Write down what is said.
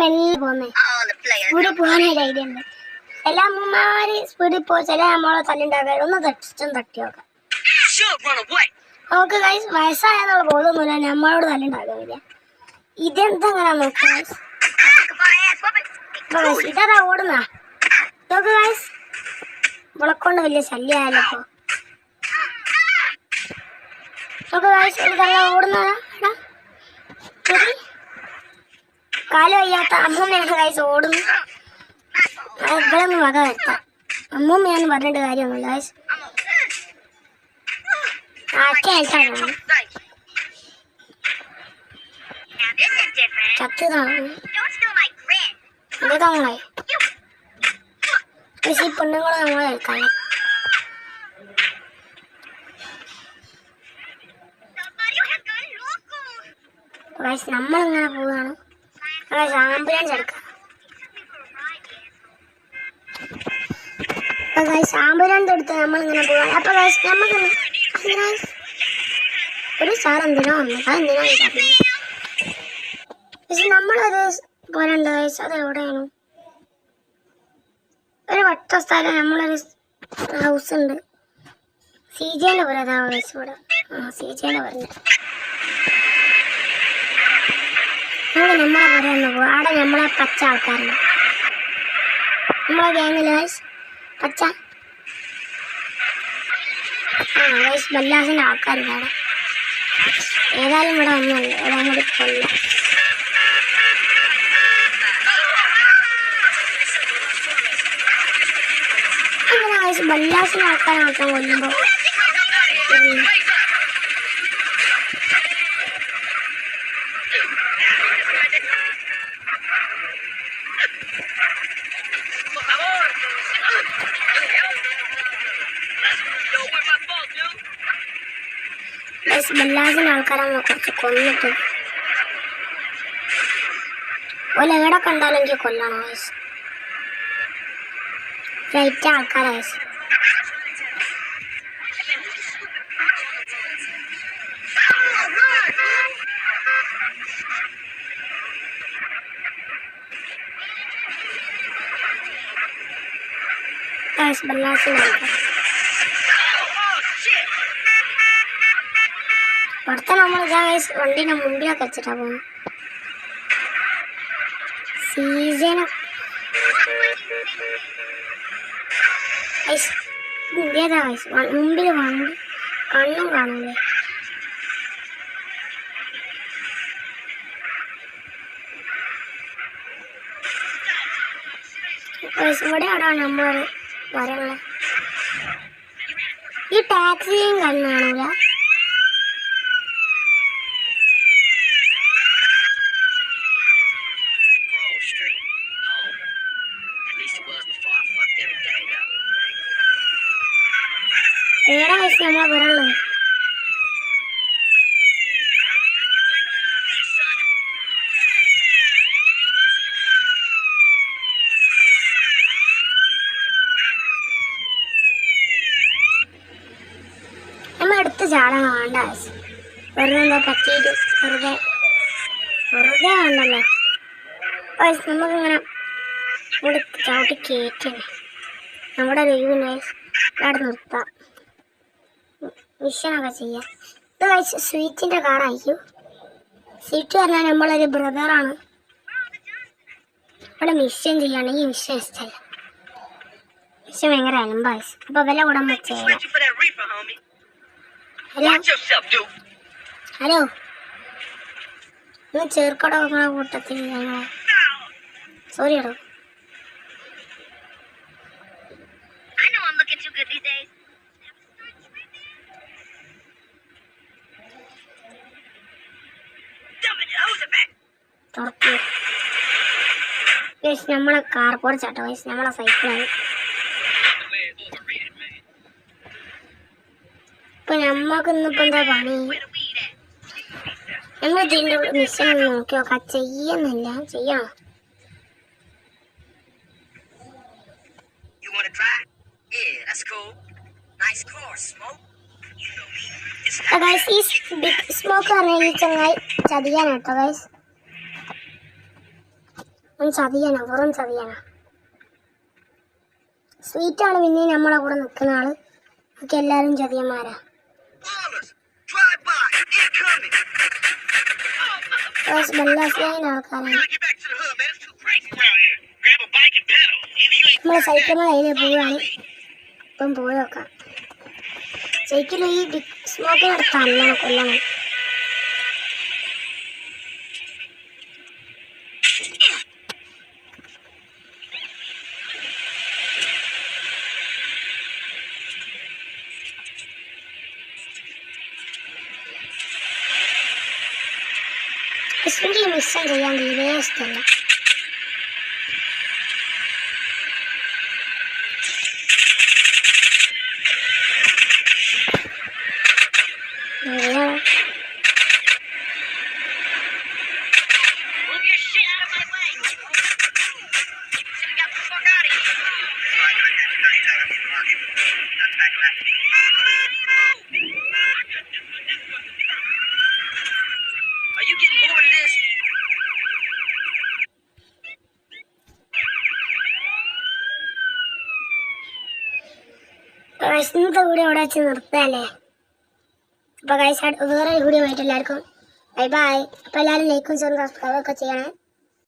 മെല്ലെ പോന്നേ. All the players സ്പീഡിൽ പോകാനൊരു ഐഡിയ ഉണ്ട്. എല്ലാ അമ്മമാര് സ്പീഡിൽ പോയി ചില നമ്മളെ തല്ലുണ്ടാക്കാൻ ഒന്ന് തട്ടിച്ചും തട്ടി നോക്കാം. should run away. നമുക്ക് ഗൈസ് വയസ്സായെന്നുള്ള ബോധമൊന്നുമില്ല നമ്മളോട് തല്ലുണ്ടാക്കുന്നില്ല ഇതെന്താ അങ്ങനെ നോക്കാം ഇതാ ഓടുന്ന. നോക്ക് ഗൈസ് ഇവളെക്കൊണ്ട് വലിയ ശല്യമായാലോ ഇപ്പൊ. നോക്ക് ഗൈസ് ഓടുന്നതാ. കാൽ വയ്യാത്ത അമ്മൂമ്മയാണ് ഗൈസ് ഓടുന്നു ഇവളൊന്നും വക വരുത്താം അമ്മൂമ്മയാന്ന് പറഞ്ഞിട്ട് കാര്യമൊന്നുമില്ല ഗൈസ് ആക്കി അയച്ചാണ്. ചത്തതാണ് Don't steal my grin. ഇത് തങ്ങളായി You. പക്ഷെ ഈ പെണ്ണുങ്ങൾ നമ്മളെ has gone loco. ഗൈസ് നമ്മളിങ്ങനെ ഗൈസ് ആംബുലൻസ് എടുക്കാം അപ്പൊ ഗൈസ് ആംബുലൻസ് എടുത്ത് നമ്മളിങ്ങനെ പോകാം അപ്പൊ ഗൈസ് നമുക്ക് ഗൈസ് ഒരു സാർ എന്തിനോ വന്നത് അത് എന്തിനാ എനിക്കറിയില്ല പക്ഷെ നമ്മളത് പോരണ്ട ഗൈസ് അത് എവിടെയാണ്? ഒരു വട്ട സ്ഥലം നമ്മളൊരു ഹൗസ് ഉണ്ട്. സി ജെ പോലെ അതാ ഗൈസ് ആ സി ജെ പോലെ. നമ്മൾ നമ്മളെ പറയാന്ന് പോകും അവിടെ നമ്മളെ പച്ച ആൾക്കാരുണ്ട്. നമ്മളെ ഗ്യാങ്ങിൽ ഗൈസ് പച്ച. ആ ഗൈസ് ബല്ലാസിന്റെ ആൾക്കാരുണ്ട് അവിടെ ഏതായാലും ഇവിടെ ഒന്നുമല്ല ഇവിടെ കൂടി കൊല്ലാം അങ്ങനെ ഗൈസ് ബല്ലാസിന്റെ ആൾക്കാരെ മാത്രം കൊല്ലുമ്പോ ഗൈസ് ബല്ലാസിന്റെ ആൾക്കാരെ നമ്മൾ കുറച്ച് കൊന്നിട്ട് ഓല എവിടെ കണ്ടാലും എനിക്ക് കൊല്ലണം ഗൈസ് റൈറ്റ് ആൾക്കാരെ ഗൈസ് ഗൈസ് ബല്ലാസിന്റെ ആൾക്കാർ പുറത്ത് നമ്മൾ ഗൈസ് മുമ്പിലൊക്കെ വെച്ചിട്ടാ പോകുന്നത് ഗൈസ് ഇന്ത്യതാ ഗൈസ് മുമ്പിൽ വണ്ടി കണ്ണും കാണൂലേ? ഗൈസ് ഇവിടെയാണോ നമ്മൾ വരള്ള? ഈ ടാക്സിയും കണ്ണു Street. Home. At least it was before I fucked everything up. ഏടാ ഗൈസ് നമ്മളെ വരള്ളത് നമ്മ എടുത്ത് ചാടാൻ വേണ്ട ആവശ്യം വെറുതെ എന്താ പറ്റിയിട്ട് വെറുതെ വെറുതെ വേണ്ടല്ലോ ഗൈസ് നമുക്കിങ്ങനെ ഇവിടെ ചവിട്ടി കയറ്റണം നമ്മുടെ ലീവിന് ഗൈസ് അവിടെ നിർത്താം. മിഷനൊക്കെ ചെയ്യാം. ഇത് കഴിച്ച് സ്വീറ്റിന്റെ കാറായിരിക്കും സ്വീറ്റ് പറഞ്ഞാൽ നമ്മളൊരു ബ്രദറാണ് ഇവിടെ മിഷൻ ചെയ്യുകയാണെങ്കിൽ മിഷൻ ഇഷ്ടമല്ല മിഷൻ ഭയങ്കര അലമ്പായസ് അപ്പൊ വില കൂടാൻ പറ്റില്ല. ഹലോ? ഹലോ? ഇന്ന് ചേർക്കട കൂട്ടത്തിൽ ഞങ്ങൾ സോറി എടോ I know I'm looking too good these days. Dump it, hose it back. തുറക്കി നമ്മളെ കാർ പൊടിച്ചാട്ടോ. ഗൈസ് നമ്മളെ സൈക്കിളാണ് ഇപ്പൊ നമ്മക്ക് ഇന്നിപ്പോ എന്താ പണി? നമ്മൾ ഇതിന്റെ മിഷൻ നോക്കി നോക്കാം ചെയ്യുന്നില്ല. ചെയ്യണോ Cool. Nice car, smoke. Guys ഈ ബിഗ് സ്മോക്ക് പറഞ്ഞ ഈ ചങ്ങായി ചതിയാനാട്ടോ ഗൈസ് അവൻ ചതിയനാ വെറും ചതിയനാ സ്വീറ്റാണ് പിന്നെയും നമ്മളെ കൂടെ നിൽക്കുന്ന ആൾ ഒക്കെ എല്ലാവരും ചതിയന്മാരാ! Incoming! ബല്ലാസിയായ ആൾക്കാരാണ് നമ്മളെ സൈക്കിൾ അതിലെ പോവുകയാണ് ഇപ്പം പോയി നോക്കാം. സൈക്കിൾ ഈ ബിഗ് സ്മോക്കിനടുത്ത് തല്ലണം കൊല്ലണം. മിസ്സം ചെയ്യാൻ തീരെ ഇഷ്ടമല്ല ഇന്നത്തെ കൂടെ അവിടെ വെച്ച് നിർത്താല്ലേ? അപ്പൊ ഗൈസ് വേറെ വീഡിയോ ആയിട്ട് എല്ലാവർക്കും ബൈ ബൈ അപ്പോൾ എല്ലാവരും ലൈക്കും സബ്സ്ക്രൈബും ഒക്കെ ചെയ്യണേ.